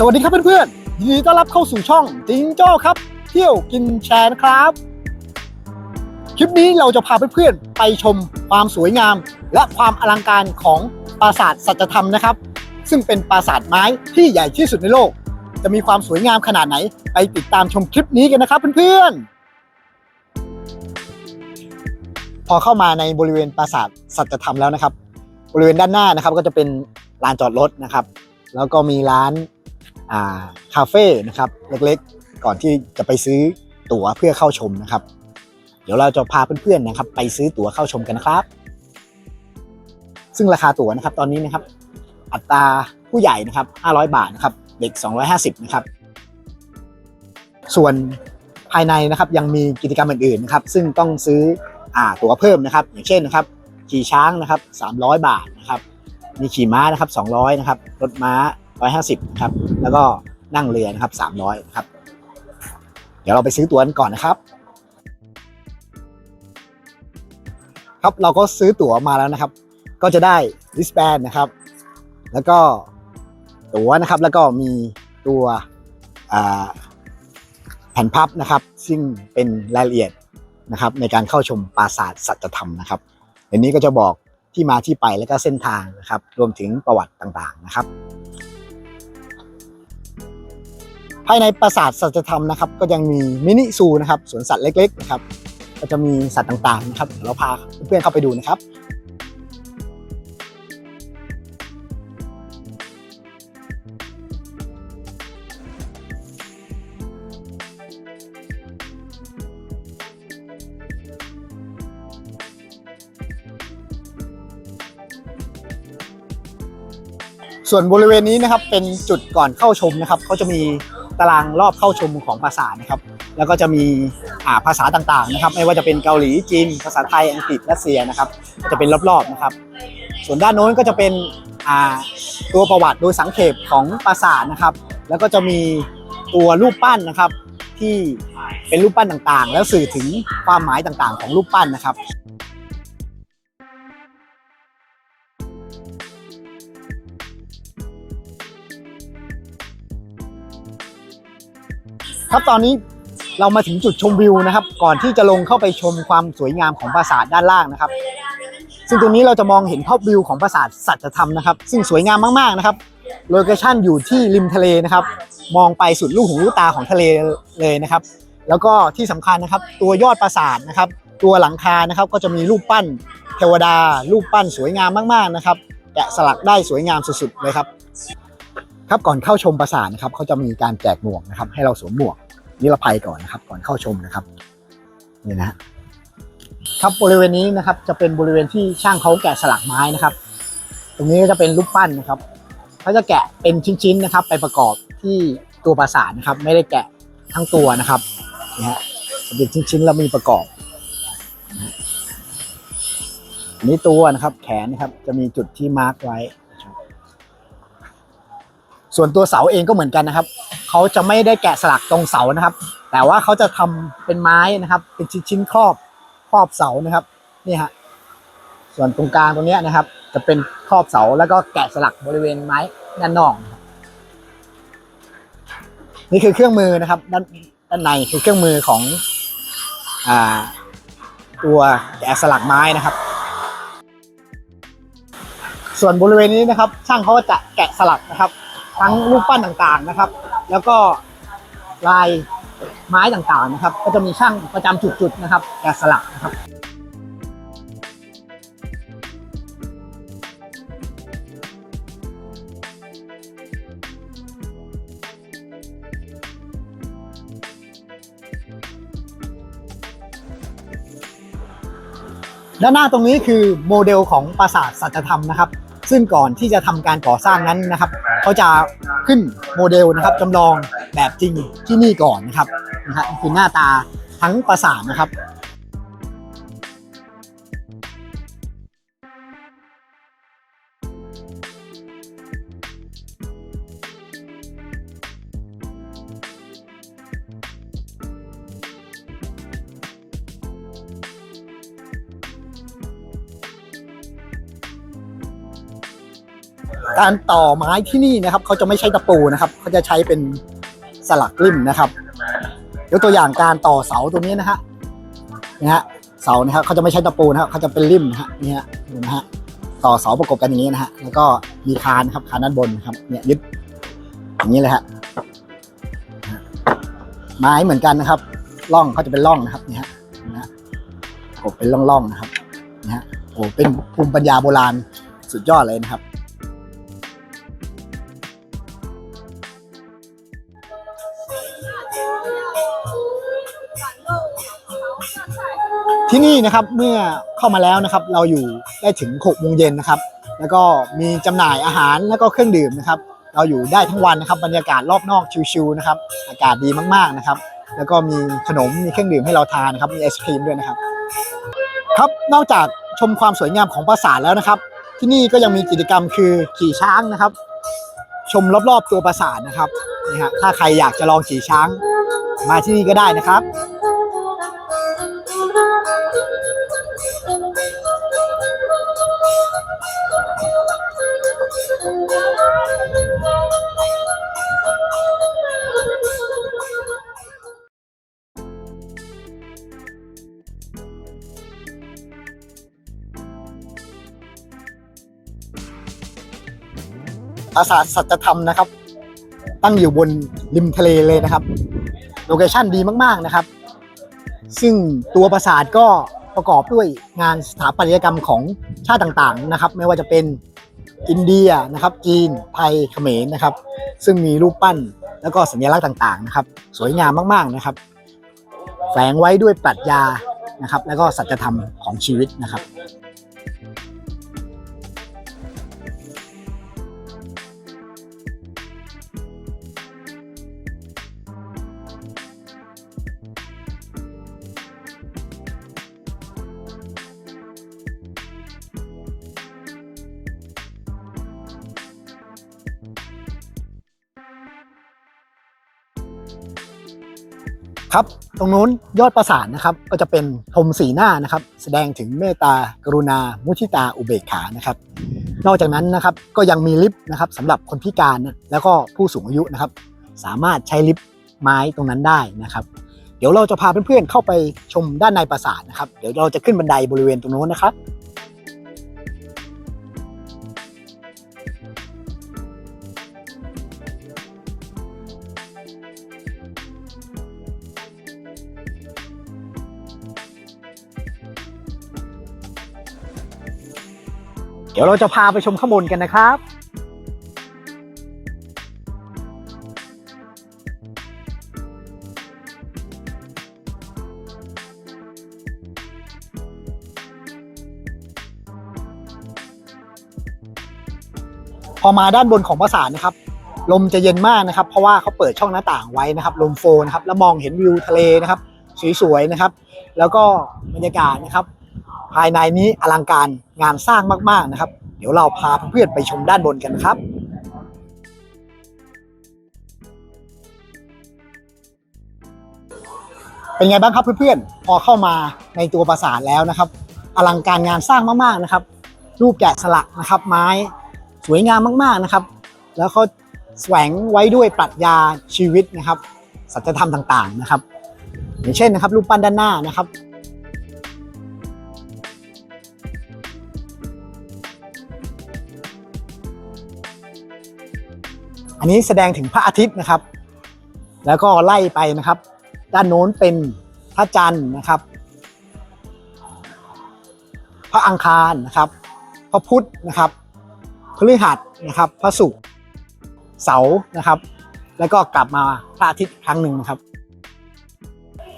สวัสดีครับเพื่อนๆยินดีต้อนรับเข้าสู่ช่องจิงโจ้ครับ เที่ยวกินแชร์นะครับ คลิปนี้เราจะพาเพื่อนๆไปชมความสวยงาม และความอลังการของปราสาทสัจธรรมนะครับ ซึ่งเป็นปราสาทไม้ที่ใหญ่ที่สุดในโลก จะมีความสวยงามขนาดไหน ไปติดตามชมคลิปนี้กันนะครับเพื่อนๆพอเข้ามาในบริเวณปราสาทสัจธรรมแล้วนะครับ บริเวณด้านหน้านะครับก็จะเป็นลานจอดรถนะครับ แล้วก็มีร้าน คาเฟ่นะครับเล็กๆ ก่อนที่จะไปซื้อตั๋วเพื่อเข้าชมนะครับ เดี๋ยวเราจะพาเพื่อนๆนะครับ ไปซื้อตั๋วเข้าชมกันนะครับ ซึ่งราคาตั๋วนะครับตอนนี้นะครับ อัตราผู้ใหญ่นะครับ 500 บาทนะครับ เด็ก 250 นะครับ ส่วนภายในนะครับยังมีกิจกรรมอื่นๆนะครับ ซึ่งต้องซื้ออตั๋วเพิ่มนะครับ อย่างเช่นนะครับ ขี่ช้างนะครับ 300 บาทนะครับ มีขี่ม้านะครับ 200 นะครับ รถม้า 150ครับ แล้วก็นั่งเรือนะครับ300ครับ เดี๋ยวเราไปซื้อตั๋วกันก่อนนะครับ ครับเราก็ซื้อตั๋วมาแล้วนะครับ ก็จะได้ wristband นะครับ แล้วก็ตั๋วนะครับ แล้วก็มีตัวแผ่นพับนะครับ ซึ่งเป็นรายละเอียดนะครับ ในการเข้าชมปราสาทสัจธรรมนะครับอันนี้ก็จะบอกที่มาที่ไปและก็เส้นทางนะครับ รวมถึงประวัติต่างๆนะครับ ภายในปราสาทสัจธรรมนะครับก็ยังมีมินิซูนะครับสวนสัตว์เล็กๆนะครับก็จะมีสัตว์ต่างๆนะครับเดี๋ยวเราพาเพื่อนๆเข้าไปดูนะครับส่วนบริเวณนี้นะครับเป็นจุดก่อนเข้าชมนะครับเขาจะมี ตารางรอบเข้าชมของภาษานะครับแล้วก็จะมีอาภาษาต่างๆนะครับไม่ว่าจะเป็นเกาหลีจีนภาษาไทยอังกฤษรัสเซียนะครับก็จะเป็นรอบๆนะครับ ส่วนด้านโน้นก็จะเป็นอาตัวประวัติโดยสังเขปของปราสาทนะครับ แล้วก็จะมีตัวรูปปั้นนะครับ ที่เป็นรูปปั้นต่างๆ แล้วสื่อถึงความหมายต่างๆ ของรูปปั้นนะครับ ครับตอนนี้เรามาถึงจุดชมวิวนะครับ ก่อนที่จะลงเข้าไปชมความสวยงามของปราสาทด้านล่างนะครับ ซึ่งตรงนี้เราจะมองเห็นภาพวิวของปราสาทสัจธรรมนะครับ ซึ่งสวยงามมากๆนะครับโลเคชั่นอยู่ที่ริมทะเลนะครับ มองไปสุดลูกหูลูกตาของทะเลเลยนะครับ แล้วก็ที่สำคัญนะครับ ตัวยอดปราสาทนะครับ ตัวหลังคานะครับก็จะมีรูปปั้นเทวดา รูปปั้นสวยงามมากๆนะครับแกะสลักได้สวยงามสุดๆเลยครับ ครับก่อนเข้าชมปราสาทนะครับเขาจะมีการแจกหมวกนะครับ ให้เราสวมหมวกนิรภัยก่อนนะครับ ก่อนเข้าชมนะครับนี่นะครับบริเวณนี้นะครับ จะเป็นบริเวณที่ช่างเขาแกะสลักไม้นะครับ ตรงนี้ก็จะเป็นรูปปั้นนะครับเขาจะแกะเป็นชิ้นๆนะครับ ไปประกอบที่ตัวปราสาทนะครับ ไม่ได้แกะทั้งตัวนะครับนะฮะเป็นชิ้นๆแล้วมีประกอบนนี้ตัวนะครับ แขนนะครับ จะมีจุดที่มาร์กไว้ ส่วนตัวเสาเองก็เหมือนกันนะครับ เขาจะไม่ได้แกะสลักตรงเสานะครับ แต่ว่าเขาจะทำเป็นไม้นะครับ เป็นชิ้นๆครอบครอบเสานะครับนี่ฮะส่วนตรงกลางตรงนี้นะครับ จะเป็นครอบเสาแล้วก็แกะสลักบริเวณไม้ด้านนอกนี่คือเครื่องมือนะครับ ด้านด้านในคือเครื่องมือของอ่าตัวแกะสลักไม้นะครับ ส่วนบริเวณนี้นะครับ ช่างเขาก็จะแกะสลักนะครับ ทั้งรูปปั้นต่างๆนะครับ แล้วก็ลายไม้ต่างๆนะครับ ก็จะมีช่างประจำจุดๆนะครับแกะสลักนะครับด้านหน้าตรงนี้คือโมเดลของปราสาทสัจธรรมนะครับ ซึ่งก่อนที่จะทำการก่อสร้างนั้นนะครับ เขาจะขึ้นโมเดลนะครับจำลองแบบจริงที่นี่ก่อนนะครับนะฮะคือหน้าตาทั้งปราสาทนะครับ การต่อไม้ที่นี่นะครับเขาจะไม่ใช้ตะปูนะครับเขาจะใช้เป็นสลักริมนะครับยกตัวอย่างการต่อเสาตรงนี้นะฮะนะฮะเสานะครับเขาจะไม่ใช้ตะปูนะครับเขาจะเป็นริมนะฮะเนี่ยดูนะฮะต่อเสาประกบกันอย่างนี้นะฮะแล้วก็มีคานครับคานด้านบนครับเนี่ยยึดอย่างนี้เลยฮะไม้เหมือนกันนะครับร่องเขาจะเป็นร่องนะครับนี่ฮะนะฮะกบเป็นร่องๆนะครับนะฮะโอ้เป็นภูมิปัญญาโบราณสุดยอดเลยนะครับ ที่นี่นะครับเมื่อเข้ามาแล้วนะครับ เราอยู่ได้ถึง6โมงเย็นนะครับ แล้วก็มีจำหน่ายอาหารแล้วก็เครื่องดื่มนะครับ เราอยู่ได้ทั้งวันนะครับ บรรยากาศรอบนอกชิวๆนะครับ อากาศดีมากๆนะครับ แล้วก็มีขนมมีเครื่องดื่มให้เราทานนะครับ มีไอศครีมด้วยนะครับ ครับนอกจากชมความสวยงามของปราสาทแล้วนะครับ ที่นี่ก็ยังมีกิจกรรมคือขี่ช้างนะครับ ชมรอบๆตัวปราสาทนะครับนี่ฮะถ้าใครอยากจะลองขี่ช้างมาที่นี่ก็ได้นะครับ ปราสาทสัจธรรมนะครับ ตั้งอยู่บนริมทะเลเลยนะครับ โลเคชั่นดีมากๆนะครับ ซึ่งตัวปราสาทก็ประกอบด้วยงานสถาปัตยกรรมของชาติต่างๆนะครับ ไม่ว่าจะเป็นอินเดียนะครับ จีน ไทย เขมรนะครับ ซึ่งมีรูปปั้นแล้วก็สัญลักษณ์ต่างๆนะครับ สวยงามมากๆนะครับ แฝงไว้ด้วยปรัชญานะครับ แล้วก็สัจธรรมของชีวิตนะครับ ครับ ตรงนู้นยอดปราสาทนะครับ ก็จะเป็นพรมสีหน้านะครับ แสดงถึงเมตตากรุณา มุทิตาอุเบกขานะครับ นอกจากนั้นนะครับก็ยังมีลิฟต์นะครับสำหรับคนพิการแล้วก็ผู้สูงอายุนะครับ สามารถใช้ลิฟต์ไม้ตรงนั้นได้นะครับ เดี๋ยวเราจะพาเพื่อนๆเข้าไปชมด้านในปราสาทนะครับ เดี๋ยวเราจะขึ้นบันไดบริเวณตรงโน้นนะครับ ดี๋ยวเราจะพาไปชมข้างบนกันนะครับพอมาด้านบนของปราสาทนะครับ ลมจะเย็นมากนะครับ เพราะว่าเขาเปิดช่องหน้าต่างไว้นะครับ ลมโฟนนะครับ แล้วมองเห็นวิวทะเลนะครับ สวยๆนะครับ แล้วก็บรรยากาศนะครับายในนี้อลังการงานสร้างมากๆนะครับ เดี๋ยวเราพาเพื่อนไปชมด้านบนกันครับเป็นไงบ้างครับเพื่อนๆ พอเข้ามาในตัวปราสาทแล้วนะครับ อลังการงานสร้างมากๆนะครับ รูปแกะสลักนะครับ ไม้สวยงามมากๆนะครับ แล้วเขาแสวงไว้ด้วยปรัชญาชีวิตนะครับสัจธรรมต่างๆนะครับ อย่างเช่นนะครับ รูปปั้นด้านหน้านะครับ นี้แสดงถึงพระอาทิตย์นะครับ แล้วก็ไล่ไปนะครับ ด้านโน้นเป็นพระจันทร์นะครับ พระอังคารนะครับ พระพุธนะครับพฤหัสนะครับ พระศุกร์เสาร์นะครับ แล้วก็กลับมาพระอาทิตย์ครั้งหนึ่งนะครับ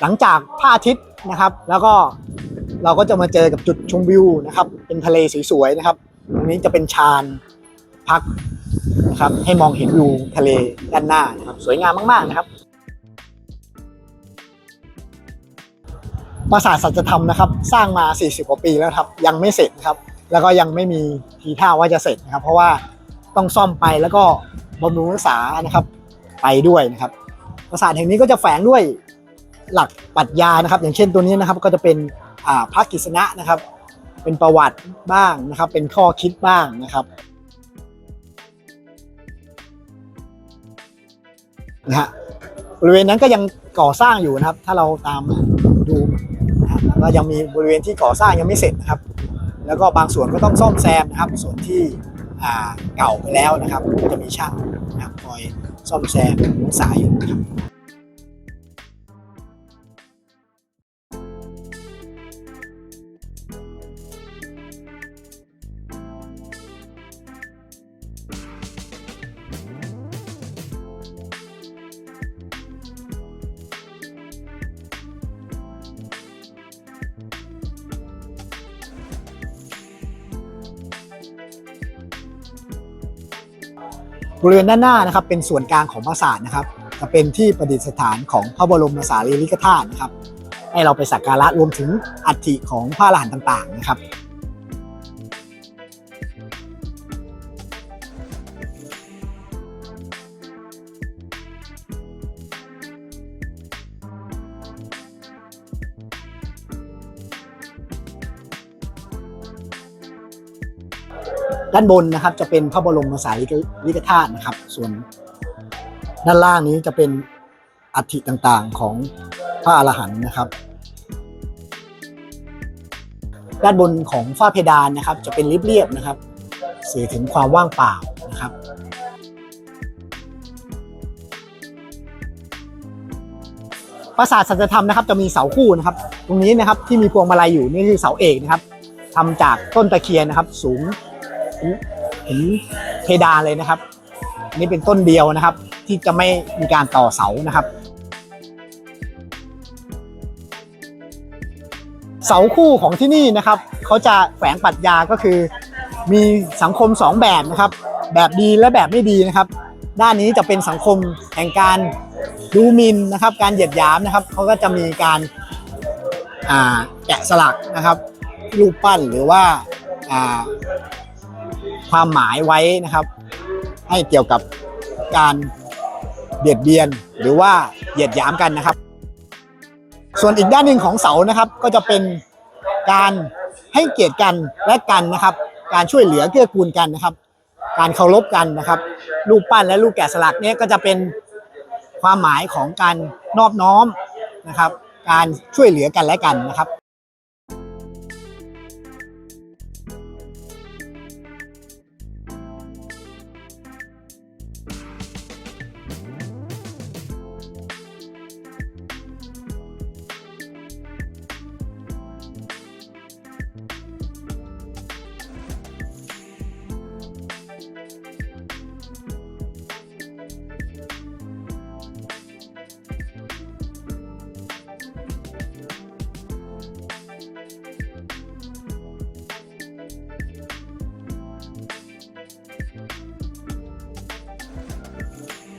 หลังจากพระอาทิตย์นะครับ แล้วก็เราก็จะมาเจอกับจุดชมวิวนะครับ เป็นทะเลสวยๆนะครับ ตรงนี้จะเป็นชานพัก นะครับ ให้มองเห็นวิวทะเลด้านหน้านะครับ สวยงามมากๆนะครับ ปราสาทสัจธรรมนะครับ สร้างมา 40 กว่าปีแล้วครับ ยังไม่เสร็จนะครับ แล้วก็ยังไม่มีทีท่าว่าจะเสร็จนะครับ เพราะว่าต้องซ่อมไปแล้วก็บำรุงรักษานะครับ ไปด้วยนะครับ ปราสาทแห่งนี้ก็จะแฝงด้วยหลักปรัชญานะครับ อย่างเช่นตัวนี้นะครับก็จะเป็นพระกฤษณะนะครับ เป็นประวัติบ้างนะครับ เป็นข้อคิดบ้างนะครับ นะฮะบริเวณนั้นก็ยังก่อสร้างอยู่นะครับ ถ้าเราตามดูนะฮะแล้วก็ยังมีบริเวณที่ก่อสร้างยังไม่เสร็จนะครับ แล้วก็บางส่วนก็ต้องซ่อมแซมนะครับ ส่วนที่เก่าไปแล้วนะครับก็จะมีช่างนะครับคอยซ่อมแซมรักษาอยู่นะครับ บริเวณด้านหน้านะครับเป็นส่วนกลางของปราสาทนะครับ จะเป็นที่ประดิษฐานของพระบรมสารีริกธาตุนะครับ ให้เราไปสักการะรวมถึงอัฐิของพระอรหันต่างๆนะครับ ด้านบนนะครับจะเป็นพระบรมสารีริกธาตุนะครับ ส่วนด้านล่างนี้จะเป็นอัฐิต่างๆของพระอรหันต์นะครับ ด้านบนของฝ้าเพดานนะครับ จะเป็นเรียบๆนะครับสื่อถึงความว่างเปล่านะครับปราสาทสัจธรรมนะครับจะมีเสาคู่นะครับ ตรงนี้นะครับที่มีพวงมาลัยอยู่นี่คือเสาเอกนะครับทำจากต้นตะเคียนนะครับ สูง เห็นเพดานเลยนะครับนี่เป็นต้นเดียวนะครับ ที่จะไม่มีการต่อเสานะครับ เสาคู่ของที่นี่นะครับเขาจะแฝงปรัชญาก็คือ มีสังคมสองแบบนะครับ แบบดีและแบบไม่ดีนะครับ ด้านนี้จะเป็นสังคมแห่งการดูหมินนะครับ การเหยียดหยามนะครับเขาก็จะมีการแกะสลักนะครับ รูปปั้นหรือว่า ความหมายไว้นะครับ ให้เกี่ยวกับการเบียดเบียนหรือว่าเหยียดหยามกันนะครับ ส่วนอีกด้านหนึ่งของเสานะครับ ก็จะเป็นการให้เกียรติกันและกันนะครับ การช่วยเหลือเกื้อกูลกันนะครับ การเคารพกันนะครับรูปปั้นและรูปแกะสลักเนี้ยก็จะเป็นความหมายของการนอบน้อมนะครับ การช่วยเหลือกันและกันนะครับ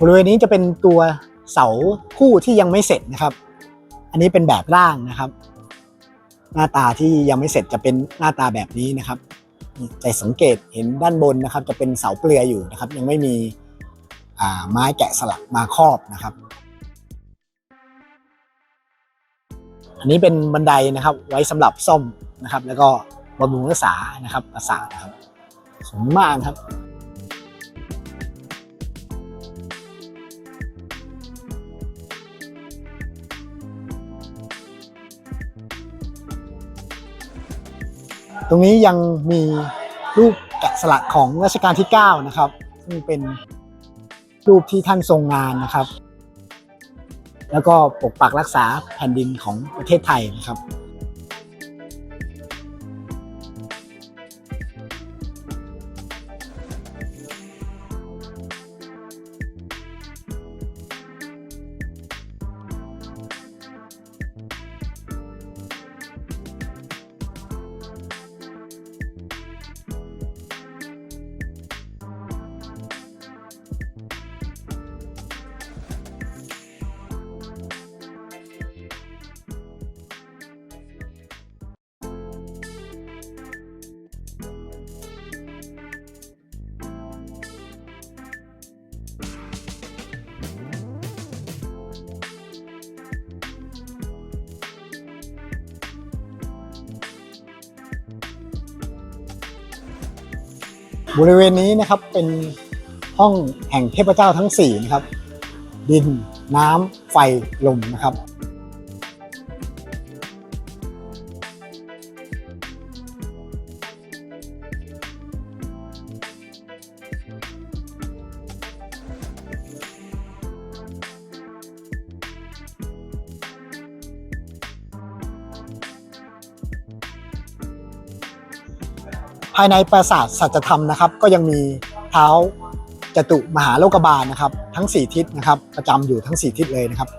บริเวณนี้จะเป็นตัวเสาคู่ที่ยังไม่เสร็จนะครับ อันนี้เป็นแบบร่างนะครับ หน้าตาที่ยังไม่เสร็จจะเป็นหน้าตาแบบนี้นะครับจะสังเกตเห็นด้านบนนะครับ จะเป็นเสาเปลือยอยู่นะครับ ยังไม่มีไม้แกะสลักมาครอบนะครับ อันนี้เป็นบันไดนะครับไว้สำหรับซ่อมนะครับ แล้วก็บำรุงรักษานะครับปราสาทนะครับสูงมากครับ รงนี้ยังมีรูปแกะสลักของรัชกาลที่ 9 นะครับ ซึ่งเป็นรูปที่ท่านทรงงานนะครับ แล้วก็ปกปักรักษาแผ่นดินของประเทศไทยนะครับ บริเวณนี้นะครับเป็นห้องแห่งเทพเจ้าทั้ง4นะครับดินน้ำไฟลมนะครับ ภายในปราสาทสัจธรรมนะครับ ก็ยังมีเท้าจตุมหาโลกบาลนะครับ ทั้ง 4 ทิศนะครับ ประจำอยู่ทั้ง 4 ทิศเลยนะครับ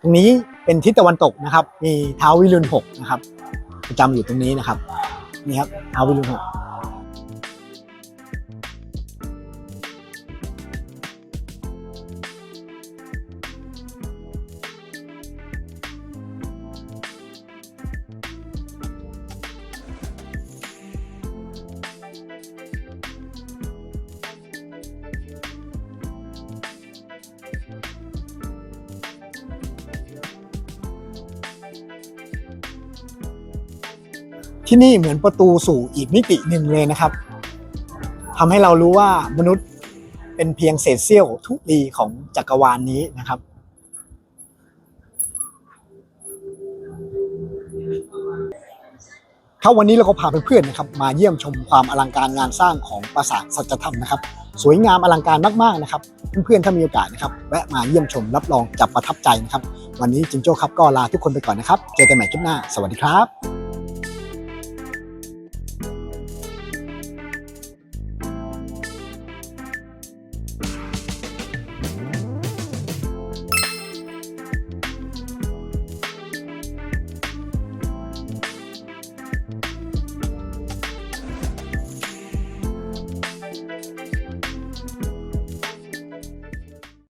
ตรงนี้เป็นทิศตะวันตกนะครับ มีเท้าวิรุณหกนะครับ ประจำอยู่ตรงนี้นะครับนี่ครับเท้าวิรุณหก ที่นี่เหมือนประตูสู่อีกมิติหนึ่งเลยนะครับทำให้เรารู้ว่ามนุษย์เป็นเพียงเศษเสี้ยวทุลีของจักรวาลนนี้นะครับ ครับวันนี้เราก็พาเพื่อนๆนะครับ มาเยี่ยมชมความอลังการงานสร้างของปราสาทสัจธรรมนะครับ สวยงามอลังการมากๆนะครับ เพื่อนๆถ้ามีโอกาสนะครับแวะมาเยี่ยมชมรับรองจะประทับใจนะครับ วันนี้จิงโจ้ครับก็ลาทุกคนไปก่อนนะครับ เจอกันใหม่คลิปหน้า สวัสดีครับ